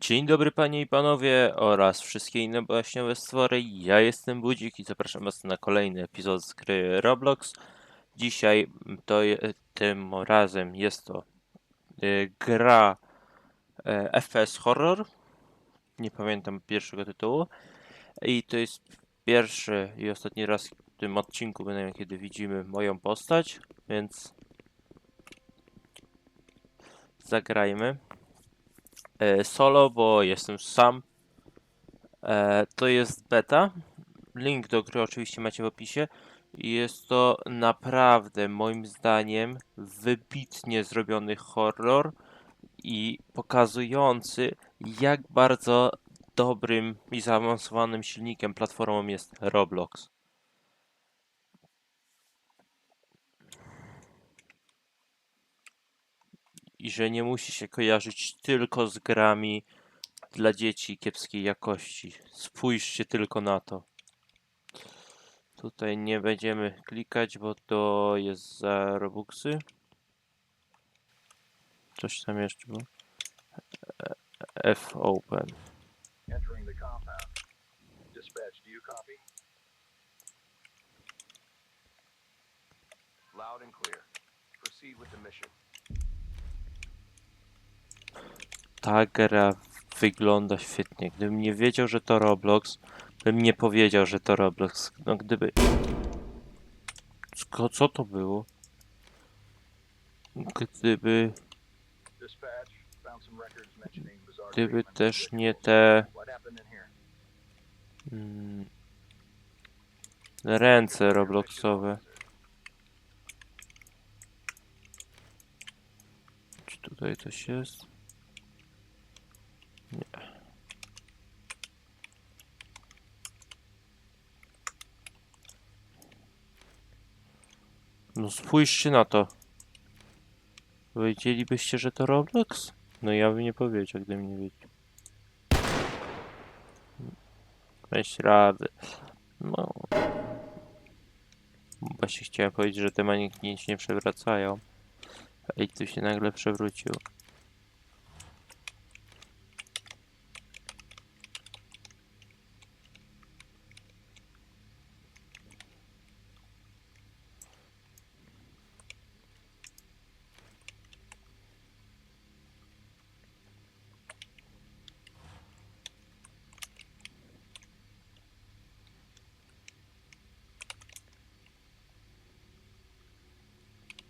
Dzień dobry panie i panowie oraz wszystkie inne baśniowe stwory. Ja jestem Budzik i zapraszam was na kolejny epizod z gry Roblox. Dzisiaj to tym razem jest to y, gra e, FPS Horror. Nie pamiętam pierwszego tytułu. I to jest pierwszy i ostatni raz w tym odcinku, bynajmniej kiedy widzimy moją postać, więc zagrajmy solo, bo jestem sam. E, to jest beta. Link do gry oczywiście macie w opisie. Jest to naprawdę moim zdaniem wybitnie zrobiony horror i pokazujący jak bardzo dobrym i zaawansowanym silnikiem platformą jest Roblox. I że nie musi się kojarzyć tylko z grami dla dzieci kiepskiej jakości. Spójrzcie tylko na to. Tutaj nie będziemy klikać, bo to jest za Robuxy. Coś tam jeszcze było. E- F open. Loud and clear. Proceed with the mission. Ta gra wygląda świetnie. Gdybym nie wiedział, że to Roblox, bym nie powiedział, że to Roblox. No gdyby... Sko- Co to było? Gdyby... Gdyby też nie te... What happened in here? Mm, ręce Robloxowe. Czy tutaj coś jest? Nie. No spójrzcie na to. Powiedzielibyście, że to Roblox? No ja bym nie powiedział, gdybym nie wiedział. Weź rady. No. Właśnie chciałem powiedzieć, że te maniki się nie przewracają. I tu się nagle przewrócił.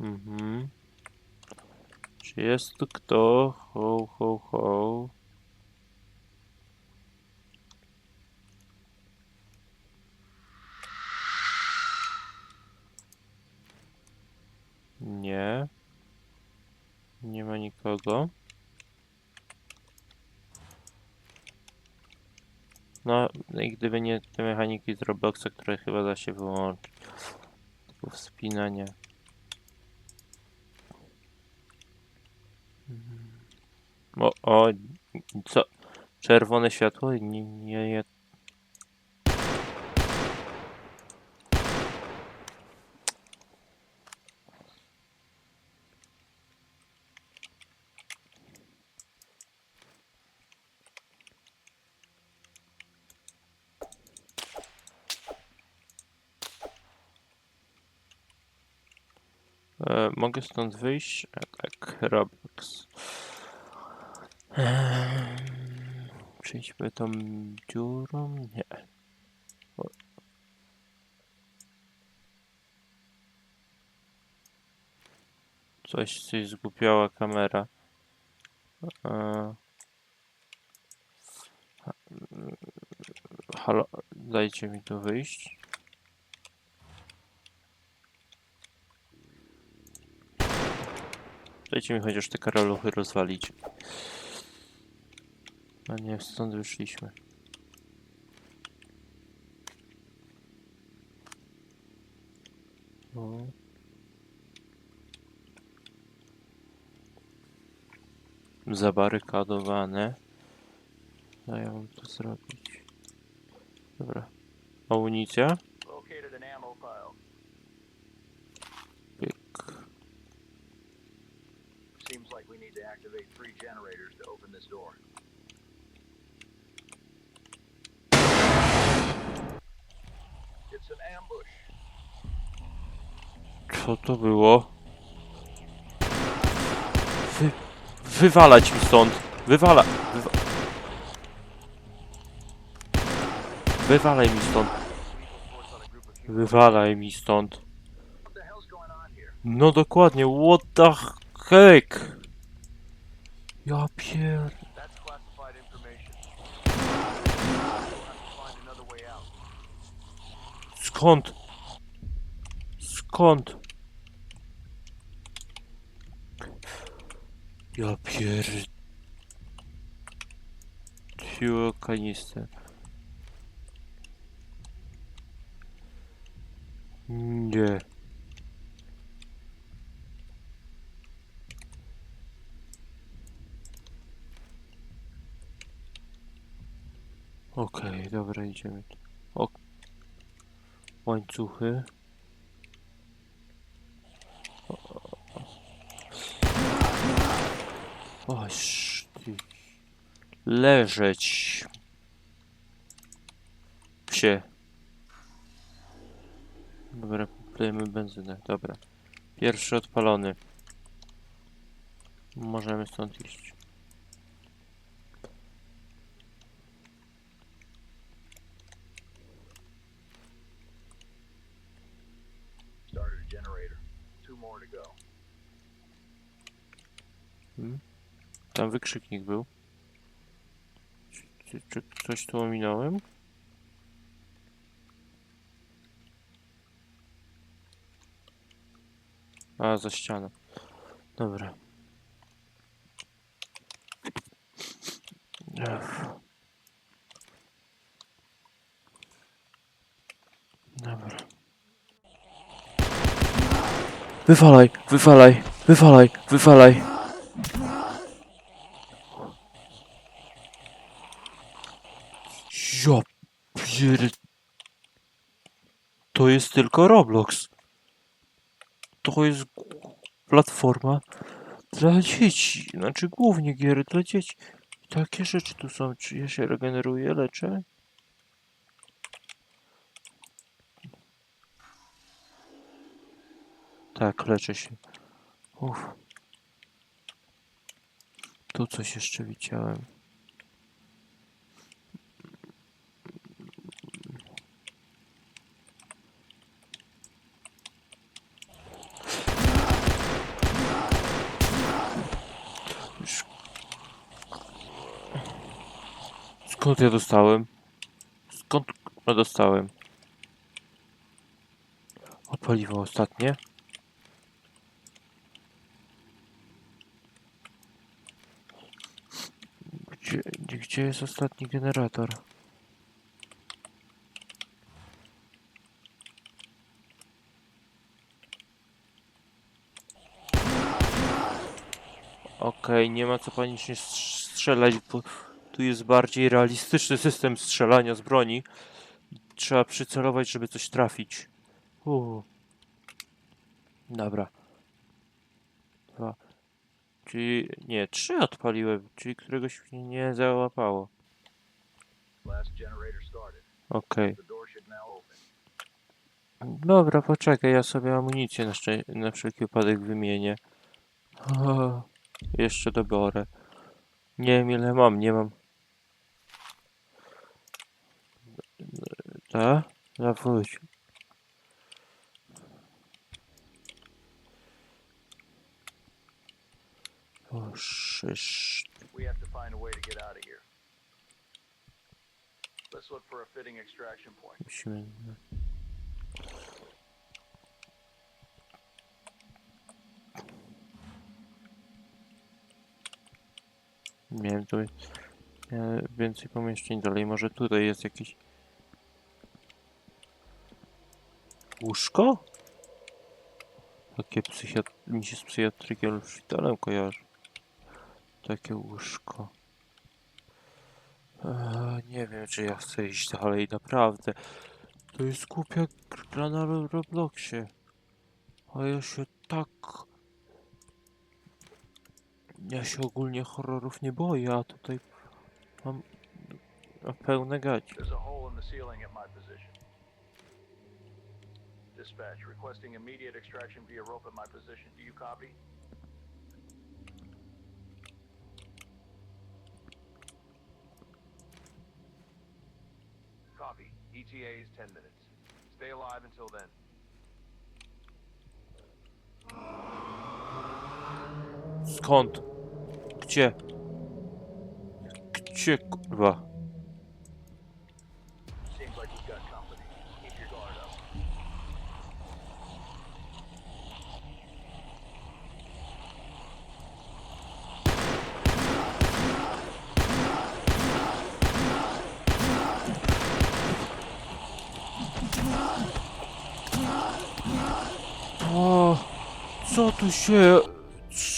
Mhm. Czy jest tu kto? Ho, ho, ho. Nie. Nie ma nikogo. No, i gdyby nie te mechaniki z Robloxa, które chyba da się wyłączyć. Wspinanie. O, o, co? Czerwone światło? Nie, nie, nie. E, mogę stąd wyjść? E, tak, Roblox. Ehm, Przejdźmy tą dziurą? Nie. O. Coś, coś zgubiała kamera. E, Halo, dajcie mi tu wyjść. Dajcie mi chociaż te karaluchy rozwalić. A nie, stąd wyszliśmy. O. Zabarykadowane. No ja mam to zrobić. Dobra. Amunicja? Pyk. Seems like we need to activate three generators to open this door. Co to było? Wy... Wywalać mi stąd! Wywala... Wywa... Wywalaj mi stąd! Wywalaj mi stąd! No dokładnie, what the heck? Ja pier... Skąd? Skąd? Ja pier... Fuel kanister. Nie. Okej, dobra, idziemy. Łańcuchy. Oś, ty. Leżeć. Psie. Dobra, plejemy benzynę. Dobra. Pierwszy odpalony. Możemy stąd iść. Started a generator. Two more to go. Tam wykrzyknik był. Czy, czy, czy coś tu ominąłem? A, za ścianą. Dobra. Ech. Dobra. Wywalaj, wywalaj, wywalaj, wywalaj. Ja pier... To jest tylko Roblox. To jest platforma dla dzieci. Znaczy głównie gier dla dzieci. Takie rzeczy tu są. Czy ja się regeneruję, leczę? Tak, leczę się. Uff. Tu coś jeszcze widziałem. Skąd ja dostałem? Skąd ja dostałem? O paliwo ostatnie. Gdzie, gdzie, jest ostatni generator? Okej, nie ma co panicznie strz- strzelać, bo tu jest bardziej realistyczny system strzelania z broni. Trzeba przycelować, żeby coś trafić. Uuu. Dobra. Dwa. Czyli, nie, trzy odpaliłem, czyli któregoś mnie nie załapało. Okej. Open. Dobra, poczekaj, ja sobie amunicję na, na wszelki wypadek wymienię. O, jeszcze doborę. Nie wiem ile mam, nie mam. Tak? Zawróć. O, szysz. We have to find a way to get out of here. Let's look for a fitting extraction point. Musimy... Miałem tu więcej pomieszczeń dalej. Może tutaj jest jakieś łóżko? Takie psychiat... mi się z psychiatrykiem szpitalem kojarzy. Takie łóżko. Eee, nie wiem, czy ja chcę iść dalej, naprawdę. To jest głupia gra na Ro- Robloxie. A ja się tak... Ja się ogólnie horrorów nie boję, a tutaj mam pełne gaci. A. Dispatch, requesting immediate extraction via rope at my position. Do you copy? Copy. ETA is 10 minutes. Stay alive until then. Skąd? Gdzie? Gdzie kurwa? Co tu się...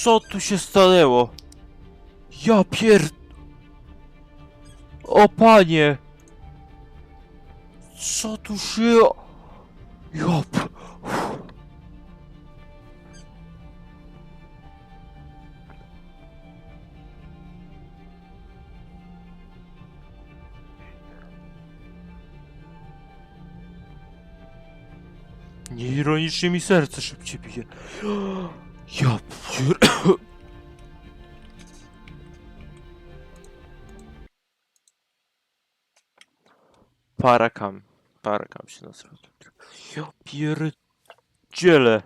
Co tu się stanęło? Ja pier... O panie! Co tu się... Ja... Nieironicznie mi serce szybciej bije. Ja pier... Parakam. Parakam się nazywa. Ja pierdzielę.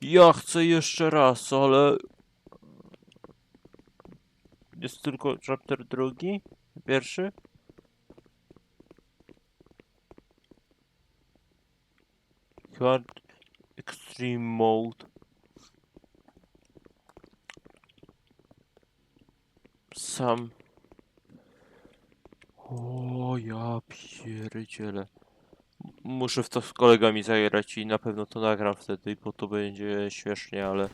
Ja chcę jeszcze raz, ale... Jest tylko chapter drugi? Pierwszy? Hard Extreme Mode. Sam. O, ja pierdzielę. M- Muszę w to z kolegami zagrać i na pewno to nagram wtedy, bo to będzie śmiesznie, ale...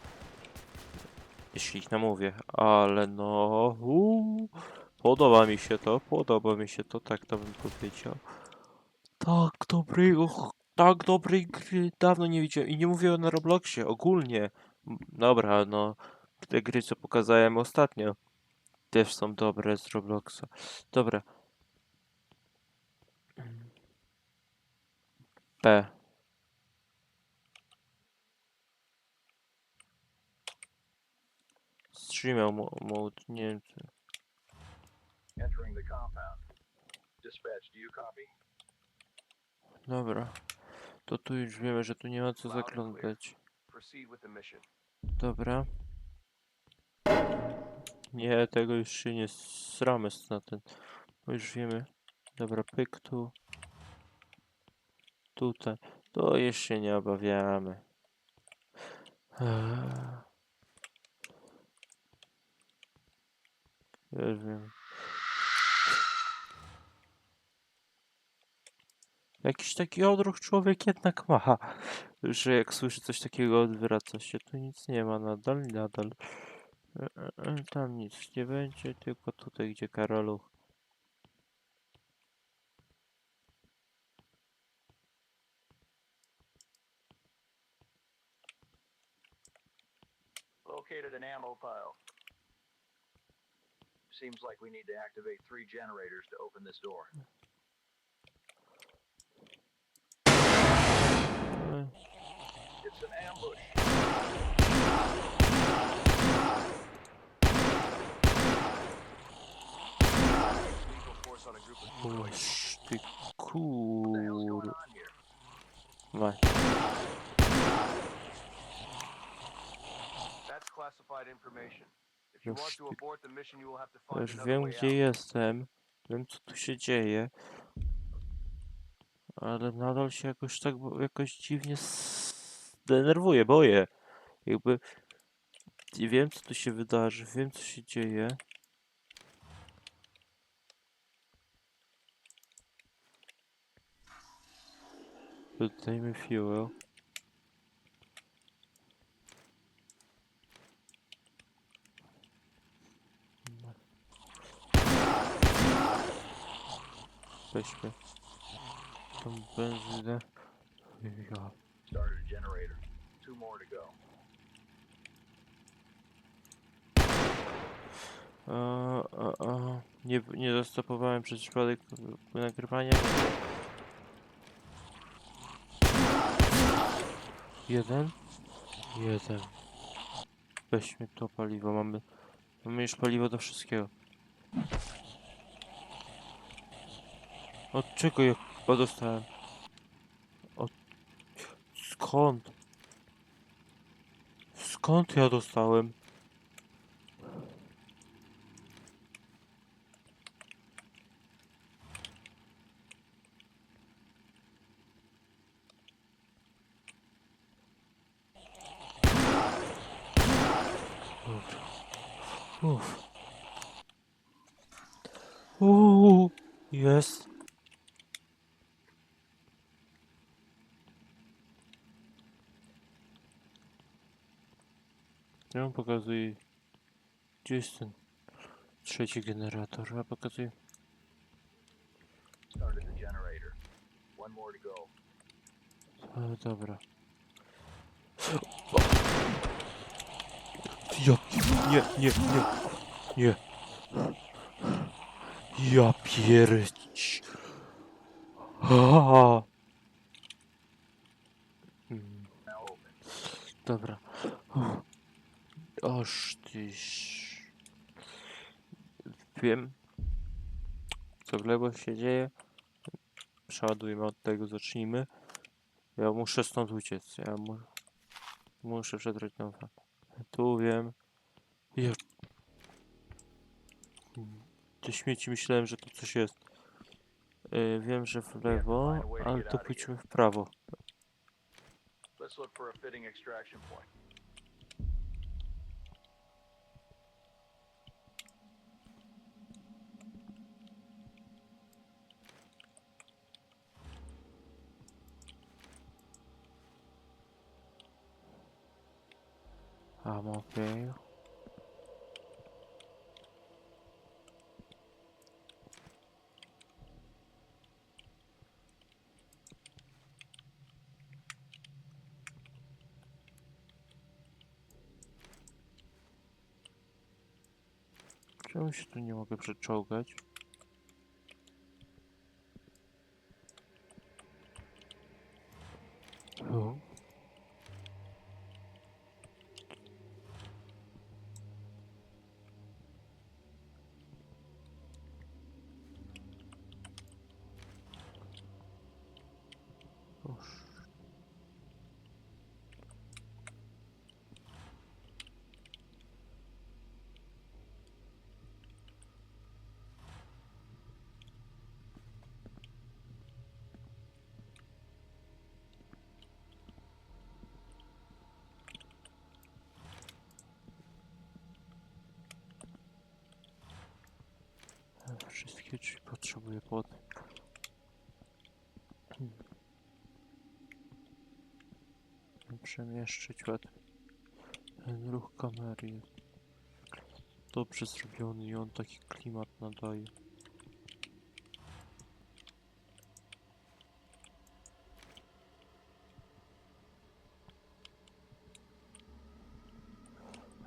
Jeśli ich namówię, ale no... uu, podoba mi się to, podoba mi się to, tak to bym powiedział. Tak dobrego, tak dobrej gry dawno nie widziałem i nie mówię na Robloxie, ogólnie. Dobra, no, te gry co pokazałem ostatnio też są dobre z Robloxa. Dobra. P. Streamer mo mode, nie wiem czy... Entering the compound. Dispatch, do you copy? Dobra. To tu już wiemy, że tu nie ma co zaglądać. Dobra. Nie, tego już się nie sramy na ten. Bo już wiemy. Dobra, pyk tu. Tutaj. To się nie obawiamy. Eee. Już wiem. Jakiś taki odruch człowiek jednak ma, że jak słyszy coś takiego odwraca się, tu nic nie ma nadal, nadal. E, e, e, Tam nic nie będzie, tylko tutaj, gdzie Karoluch. Located an ammo pile. Seems like we need to activate three generators to open this door. E, It's an ambush. Lethal force on a group of decoys. Oż ty What the hell's going kur... on here? Ma. That's classified information. If you Już want to ty- abort the mission, you will have to Ja find Już wiem gdzie jestem, wiem co tu się dzieje, ale nadal się jakoś tak jakoś dziwnie denerwuję, boję. Jakby i wiem co tu się wydarzy, wiem co się dzieje. Dodajmy fuel. Weźmy tą benzynę. Ja. Started a generator. Two more to go. Nie, nie zastopowałem przez przypadek nagrywania. Jeden. Jeden. Weźmy to paliwo. Mamy, mamy już paliwo do wszystkiego. Od czego ja chyba dostałem? Od... Skąd? Skąd ja dostałem? Uff. Uuu. Ja mu pokazuję. Gdzie jest ten trzeci generator? Ja pokazuję. Started the generator. One more to go. Oż tyś. Wiem, co w lewo się dzieje. Przeładujmy od tego, zacznijmy. Ja muszę stąd uciec. Ja mu... muszę przetrwać tą fa- Tu wiem. Ja... Te śmieci myślałem, że to coś jest. Yy, wiem, że w lewo, ale to pójdźmy w prawo. Let's look for a fitting extraction point. I'm okay. Czemu się tu nie mogę przeczołgać? O. Uż. Wszystkie drzwi potrzebuję pod. Przemieszczyć łatwiej. Ten ruch kamery jest dobrze zrobiony i on taki klimat nadaje.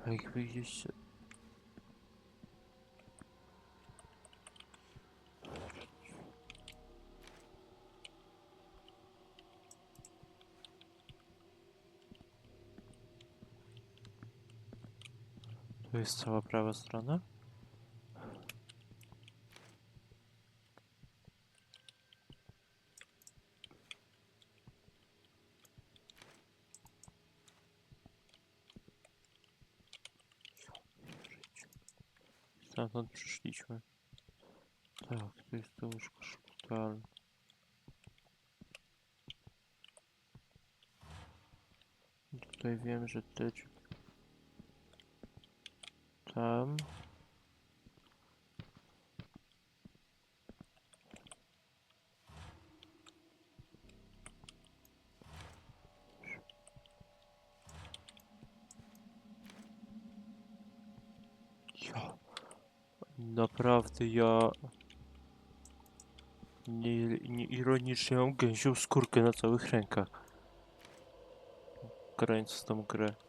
Jak wyjdziecie... jest cała prawa strona? Stamtąd przyszliśmy. Tak, to jest to łóżko szpitalne. Tutaj wiem, że te drzwi tam. Ja. Naprawdę ja. Nie, nie ironicznie mam gęsią skórkę na całych rękach. Grając w tą grę.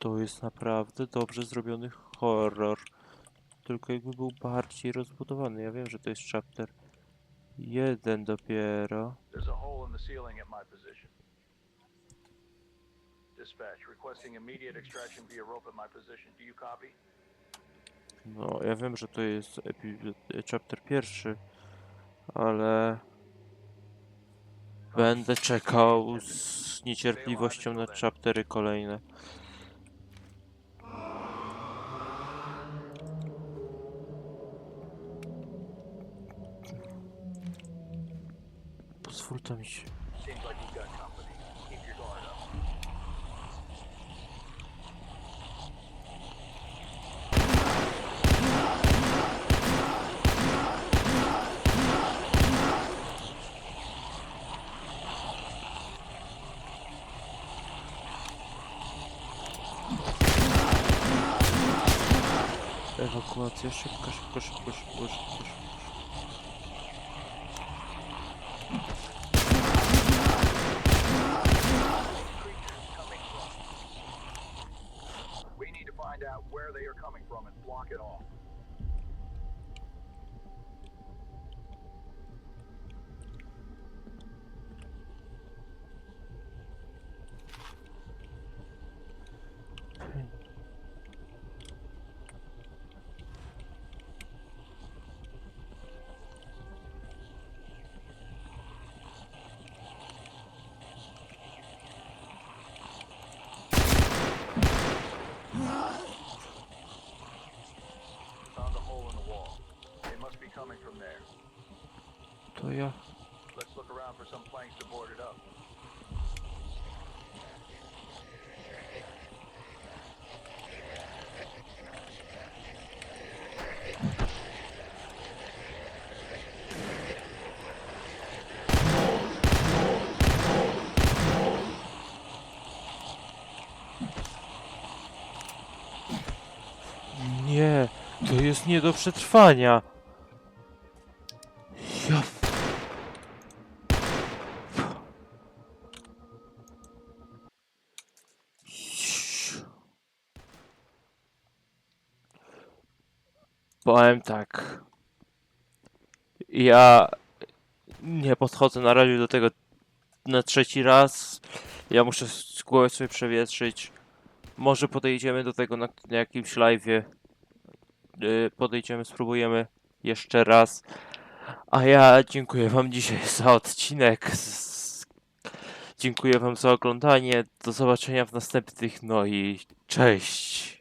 To jest naprawdę dobrze zrobiony horror. Tylko jakby był bardziej rozbudowany. Ja wiem, że to jest chapter jeden dopiero. There's a hole in the ceiling at my position. Dispatch, requesting immediate extraction via rope at my position. Do you copy? No, ja wiem, że to jest epi- chapter pierwszy, ale będę czekał z niecierpliwością na chaptery kolejne. Up. Ewakuacja, szybko, szybko, szybko, szybko, szybko, to jest nie do przetrwania. Ja. Powiem tak. Ja nie podchodzę na razie do tego na trzeci raz. Ja muszę głowę sobie przewietrzyć. Może podejdziemy do tego na, na jakimś live'ie. Yy, podejdziemy, spróbujemy jeszcze raz. A ja dziękuję Wam dzisiaj za odcinek. Dziękuję Wam za oglądanie. Do zobaczenia w następnych. No i cześć.